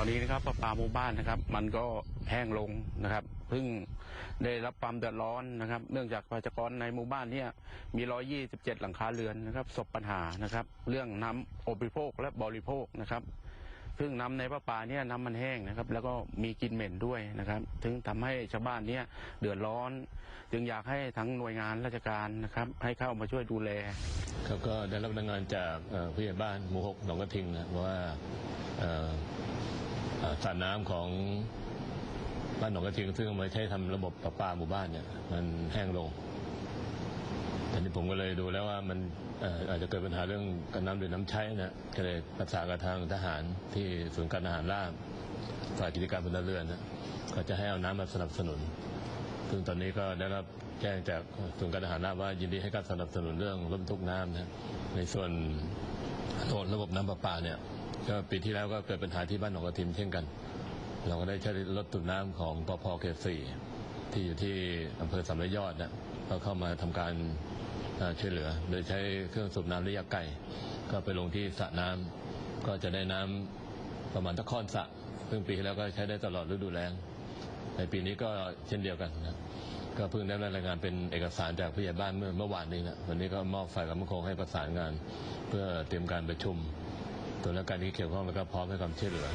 ตอนนี้นะครับประปาหมู่บ้านนะครับ มันก็แห้งลงนะครับเพิ่งได้รับความเดือดร้อนนะครับ เนื่องจากประชากรในหมู่บ้านเนี่ยมี 127 หลังคาเรือนนะครับสบปัญหานะครับ เรื่องน้ำอุปโภคและบริโภคนะครับซึ่งน้ำในประปาเนี่ยน้ำมันแห้งนะครับ แล้วก็มีกลิ่นเหม็นด้วยนะครับถึงทำให้ชาวบ้านเนี่ยเดือดร้อน จึงอยากให้ทั้งหน่วยงานราชการนะครับ ให้เข้ามาช่วยดูแลครับก็ได้รับรายงานจากเอ่อผู้ใหญ่บ้านหมู่หกหนองกระทิงนะว่าเอ่อเอ่อ สระน้ำของบ้านหนองกระทิงซึ่งเอามาใช้ทำระบบประปาหมู่บ้านเนี่ย มันแห้งลงทีนี้ผมก็เลยดูแล้วว่ามันอาจจะเกิดปัญหาเรื่องการน้ำดื่มน้ำใช้นะก็เลยประสานกับทางทหารที่ศูนย์การอาหารราบฝ่ายกิจการพลเรือนนะก็จะให้เอาน้ำมาสนับสนุน ซึ่งตอนนี้ก็ได้รับแจ้งจากศูนย์การอาหารราบว่ายินดีให้การสนับสนุนเรื่องรถบรรทุกน้ำนะในส่วนระบบน้ำประปาเนี่ย ก็ปีที่แล้วก็เกิดปัญหาที่บ้านหนองกระทิมเช่นกัน เราก็ได้ใช้รถตุนน้ำของปพเขตสี่ที่อยู่ที่อำเภอสามร้อยยอดนะก็เข้ามาทำการช่วยเหลือ โดยใช้เครื่องสูบน้ำระยะไกลก็ไปลงที่สระน้ำก็จะได้น้ำประมาณตะค่อนสระซึ่งปีที่แล้วก็ใช้ได้ตลอดฤดูแล้งในปีนี้ก็เช่นเดียวกันนะก็เพิ่งได้รายงานเป็นเอกสารจากผู้ใหญ่บ้านเมื่อเมื่อวานนี้นะวันนี้ก็มอบฝ่ายความมั่นคงให้ประสานงาน เพื่อเตรียมการประชุม ตัวนักการที่เกี่ยวข้องแล้วก็พร้อมให้ความช่วยเหลือ